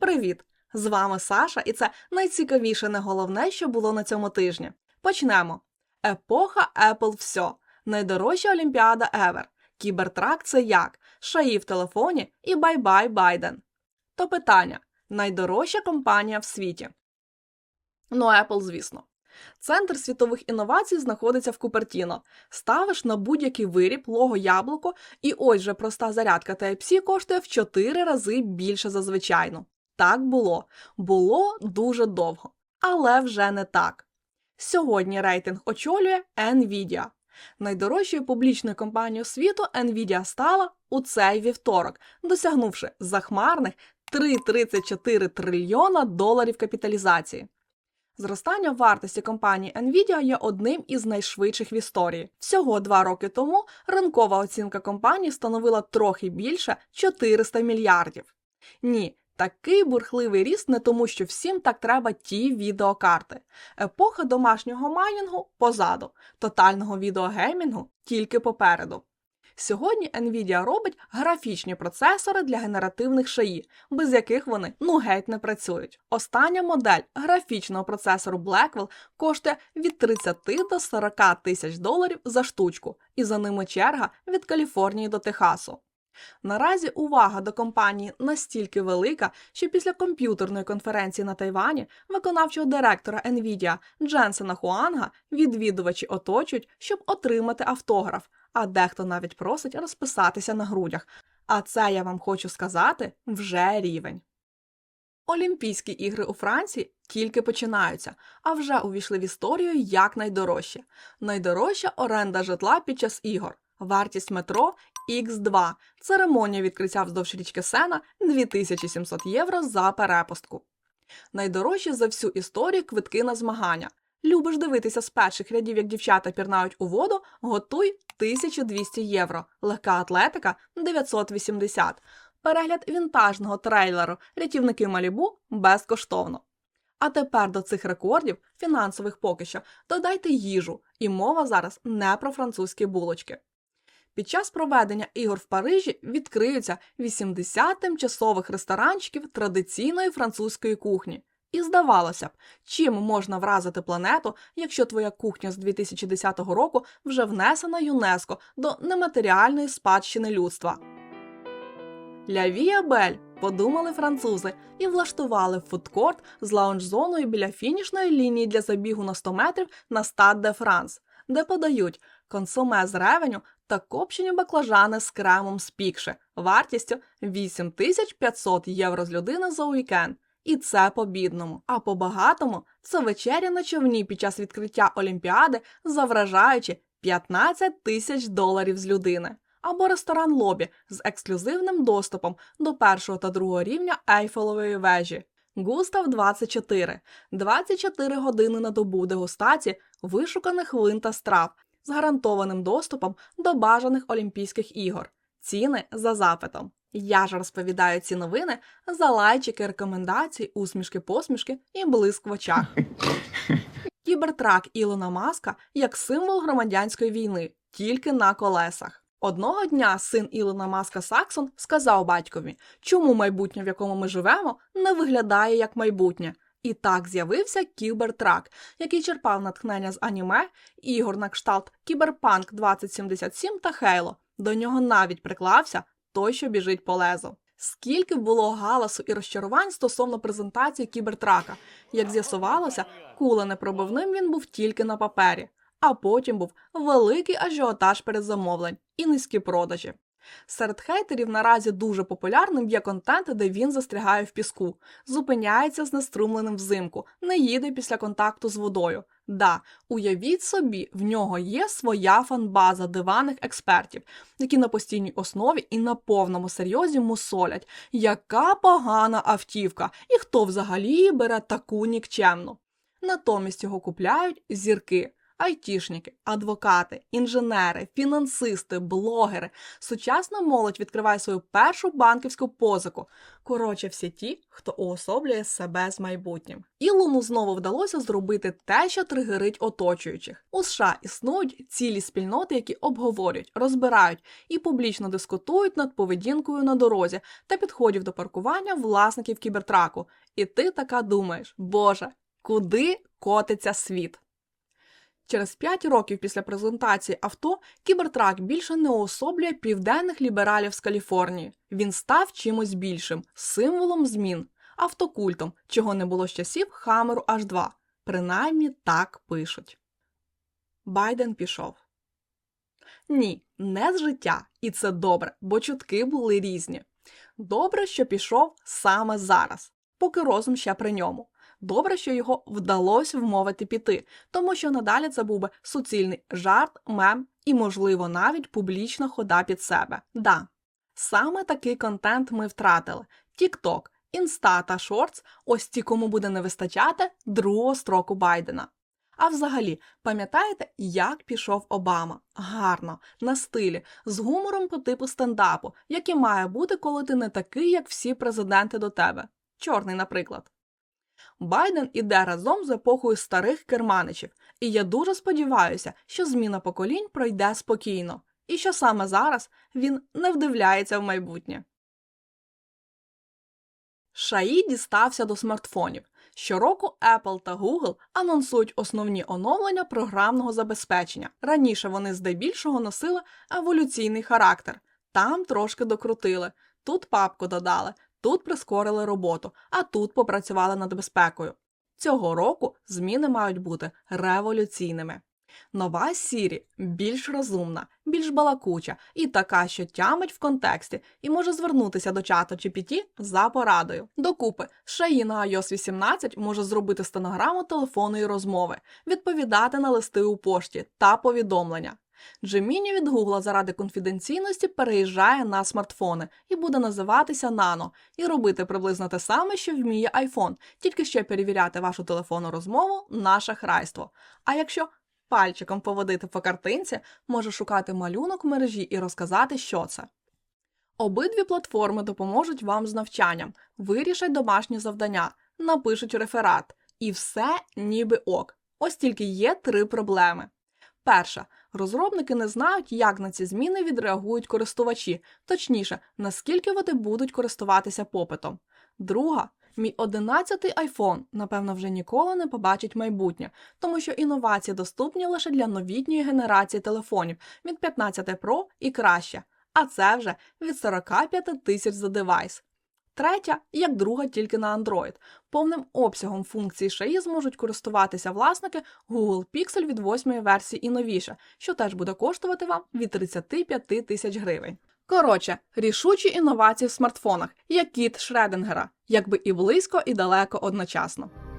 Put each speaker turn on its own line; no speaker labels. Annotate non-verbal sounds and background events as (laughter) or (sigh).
Привіт! З вами Саша, і це найцікавіше не головне, що було на цьому тижні. Почнемо. Епоха Apple все. Найдорожча Олімпіада Ever. Кібертрак це як? Шаї в телефоні і бай-бай Байден. То питання: найдорожча компанія в світі. Ну, Apple, звісно. Центр світових інновацій знаходиться в Купертіно. Ставиш на будь-який виріб лого яблуко, і ось же проста зарядка Type-C коштує в 4 рази більше за звичайну. Так було. Було дуже довго. Але вже не так. Сьогодні рейтинг очолює Nvidia. Найдорожчою публічною компанією світу Nvidia стала у цей вівторок, досягнувши захмарних 3,34 трильйона доларів капіталізації. Зростання вартості компанії Nvidia є одним із найшвидших в історії. Всього два роки тому ринкова оцінка компанії становила трохи більше 400 мільярдів. Ні, такий бурхливий ріст не тому, що всім так треба ті відеокарти. Епоха домашнього майнінгу позаду, тотального відеогеймінгу тільки попереду. Сьогодні Nvidia робить графічні процесори для генеративних шаї, без яких вони ну геть не працюють. Остання модель графічного процесору Blackwell коштує від 30 до 40 тисяч доларів за штучку, і за ними черга від Каліфорнії до Техасу. Наразі увага до компанії настільки велика, що після комп'ютерної конференції на Тайвані виконавчого директора Nvidia Дженсена Хуанга відвідувачі оточують, щоб отримати автограф, а дехто навіть просить розписатися на грудях. А це я вам хочу сказати вже рівень. Олімпійські ігри у Франції тільки починаються, а вже увійшли в історію як найдорожче. Найдорожча оренда житла під час ігор. Вартість метро X2. Церемонія відкриття вздовж річки Сена 2700 євро за перепустку. Найдорожчі за всю історію квитки на змагання. Любиш дивитися з перших рядів, як дівчата пірнають у воду, готуй 1200 євро. Легка атлетика 980. Перегляд вінтажного трейлеру Рятівники Малібу безкоштовно. А тепер до цих рекордів, фінансових поки що, додайте їжу, і мова зараз не про французькі булочки. Під час проведення ігор в Парижі відкриються 80 тимчасових ресторанчиків традиційної французької кухні. І здавалося б, чим можна вразити планету, якщо твоя кухня з 2010 року вже внесена ЮНЕСКО до нематеріальної спадщини людства. Лявія Бель, подумали французи, і влаштували фудкорт з лаунж-зоною біля фінішної лінії для забігу на 100 метрів на Стад де Франс, де подають консоме з ревеню та копчені баклажани з кремом з пікши вартістю 8500 євро з людини за уікенд. І це по бідному. А по багатому це вечеря на човні під час відкриття Олімпіади за вражаючі 15 тисяч доларів з людини. Або ресторан лобі з ексклюзивним доступом до першого та другого рівня Ейфелевої вежі. Густав 24. 24 години на добу дегустації вишуканих вин та страв з гарантованим доступом до бажаних Олімпійських ігор. Ціни за запитом. Я ж розповідаю ці новини за лайчики, рекомендації, усмішки, посмішки і блиск в очах. (laughs) Кібертрак Ілона Маска як символ громадянської війни, тільки на колесах. Одного дня син Ілона Маска Саксон сказав батькові, чому майбутнє, в якому ми живемо, не виглядає як майбутнє. І так з'явився Кібертрак, який черпав натхнення з аніме, ігор на кшталт Кіберпанк 2077 та Хейло. До нього навіть приклався той, що біжить по лезу. Скільки було галасу і розчарувань стосовно презентації кібертрака, як з'ясувалося, куленепробивним він був тільки на папері, а потім був великий ажіотаж передзамовлень і низькі продажі. Серед хейтерів наразі дуже популярним є контент, де він застрягає в піску, зупиняється з знеструмленим взимку, не їде після контакту з водою. Да, уявіть собі, в нього є своя фанбаза диваних експертів, які на постійній основі і на повному серйозі мусолять, яка погана автівка, і хто взагалі бере таку нікчемну. Натомість його купляють зірки. Айтішники, адвокати, інженери, фінансисти, блогери. Сучасна молодь відкриває свою першу банківську позику. Коротше, всі ті, хто уособлює себе з майбутнім. Ілону знову вдалося зробити те, що тригерить оточуючих. У США існують цілі спільноти, які обговорюють, розбирають і публічно дискутують над поведінкою на дорозі та підходів до паркування власників кібертраку. І ти така думаєш, Боже, куди котиться світ? Через 5 років після презентації авто кібертрак більше не уособлює південних лібералів з Каліфорнії. Він став чимось більшим, символом змін, автокультом, чого не було з часів Хамеру H2. Принаймні так пишуть. Байден пішов. Ні, не з життя, і це добре, бо чутки були різні. Добре, що пішов саме зараз, поки розум ще при ньому. Добре, що його вдалося вмовити піти, тому що надалі це був би суцільний жарт, мем і, можливо, навіть публічна хода під себе. Да, саме такий контент ми втратили: TikTok, Інста та Шортс – ось ті, кому буде не вистачати другого строку Байдена. А взагалі, пам'ятаєте, як пішов Обама? Гарно, на стилі, з гумором по типу стендапу, який має бути, коли ти не такий, як всі президенти до тебе. Чорний, наприклад. Байден іде разом з епохою старих керманичів, і я дуже сподіваюся, що зміна поколінь пройде спокійно, і що саме зараз він не вдивляється в майбутнє. Шаї дістався до смартфонів. Щороку Apple та Google анонсують основні оновлення програмного забезпечення. Раніше вони здебільшого носили еволюційний характер, там трошки докрутили, тут папку додали, тут прискорили роботу, а тут попрацювали над безпекою. Цього року зміни мають бути революційними. Нова Siri більш розумна, більш балакуча і така, що тямить в контексті, і може звернутися до чату GPT за порадою. Докупи, Шаї на iOS 18 може зробити стенограму телефонної розмови, відповідати на листи у пошті та повідомлення. Gemini від Google заради конфіденційності переїжджає на смартфони і буде називатися Nano і робити приблизно те саме, що вміє iPhone, тільки ще перевіряти вашу телефонну розмову на шахрайство. А якщо пальчиком поводити по картинці, може шукати малюнок в мережі і розказати, що це. Обидві платформи допоможуть вам з навчанням, вирішать домашні завдання, напишуть реферат. І все ніби ок. Ось тільки є три проблеми. Перша, розробники не знають, як на ці зміни відреагують користувачі, точніше, наскільки вони будуть користуватися попитом. Друга, мій 11-й iPhone, напевно, вже ніколи не побачить майбутнє, тому що інновації доступні лише для новітньої генерації телефонів від 15 Pro і краще, а це вже від 45 тисяч за девайс. Третя, як друга тільки на Android. Повним обсягом функцій шаї зможуть користуватися власники Google Pixel від 8 версії і новіше, що теж буде коштувати вам від 35 тисяч гривень. Коротше, рішучі інновації в смартфонах, як кіт Шредингера, якби і близько, і далеко одночасно.